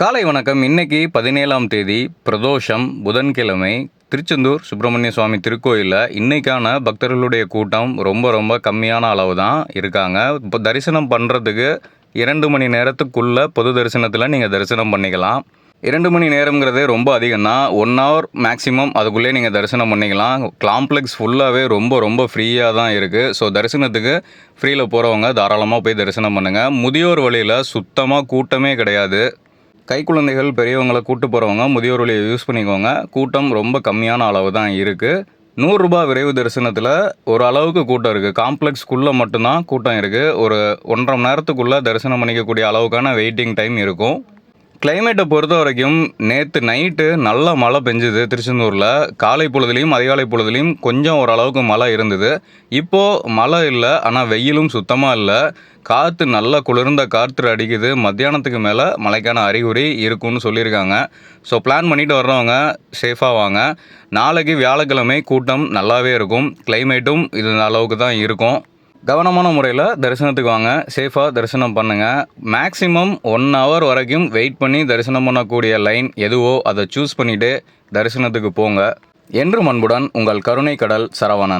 காலை வணக்கம். இன்னைக்கு பதினேழாம் தேதி பிரதோஷம் புதன்கிழமை திருச்செந்தூர் சுப்பிரமணிய சுவாமி திருக்கோயிலில் இன்றைக்கான பக்தர்களுடைய கூட்டம் ரொம்ப ரொம்ப கம்மியான அளவு தான் இருக்காங்க. இப்போ தரிசனம் பண்ணுறதுக்கு இரண்டு மணி நேரத்துக்குள்ளே பொது தரிசனத்தில் நீங்கள் தரிசனம் பண்ணிக்கலாம். இரண்டு மணி நேரங்கிறது ரொம்ப அதிகம்னா ஒன் ஹவர் மேக்ஸிமம் அதுக்குள்ளே நீங்கள் தரிசனம் பண்ணிக்கலாம். காம்ப்ளெக்ஸ் ஃபுல்லாகவே ரொம்ப ரொம்ப ஃப்ரீயாக தான் இருக்குது ஸோ தரிசனத்துக்கு ஃப்ரீயில் போகிறவங்க தாராளமாக போய் தரிசனம் பண்ணுங்கள் முதியோர் வழியில் சுத்தமாக கூட்டமே கிடையாது. கை குழந்தைகள் பெரியவங்களை கூட்டு போகிறவங்க முதியோர் வழியை யூஸ் பண்ணிக்கோங்க. கூட்டம் ரொம்ப கம்மியான அளவு தான் இருக்குது நூறுரூபா விரைவு தரிசனத்தில் ஒரு அளவுக்கு கூட்டம் இருக்குது காம்ப்ளெக்ஸ்க்குள்ளே மட்டும்தான் கூட்டம் இருக்குது ஒரு ஒன்றரை மணி நேரத்துக்குள்ளே தரிசனம் பண்ணிக்கக்கூடிய அளவுக்கான வெயிட்டிங் டைம் இருக்கும். கிளைமேட்டை பொறுத்த வரைக்கும் நேற்று நைட்டு நல்ல மழை பெஞ்சுது திருச்செந்தூரில். காலை பொழுதுலையும் அதிகாலை பொழுதுலையும் கொஞ்சம் ஓரளவுக்கு மழை இருந்தது. இப்போது மழை இல்லை ஆனால் வெயிலும் சுத்தமாக இல்லை. காற்று நல்லா குளிர்ந்த காற்று அடிக்குது. மத்தியானத்துக்கு மேலே மழைக்கான அறிகுறி இருக்குன்னு சொல்லியிருக்காங்க. ஸோ பிளான் பண்ணிட்டு வர்றவங்க சேஃபாக வாங்க. நாளைக்கு வியாழக்கிழமை கூட்டம் நல்லாவே இருக்கும். கிளைமேட்டும் இது அளவுக்கு தான் இருக்கும். கவனமான முறையில் தரிசனத்துக்கு வாங்க. சேஃபாக தரிசனம் பண்ணுங்கள் மேக்ஸிமம் ஒன் ஹவர் வரைக்கும் வெயிட் பண்ணி தரிசனம் பண்ணக்கூடிய லைன் எதுவோ அதை சூஸ் பண்ணிவிட்டு தரிசனத்துக்கு போங்க. என்று அன்புடன் உங்கள் கருணை கடல் சரவணன்.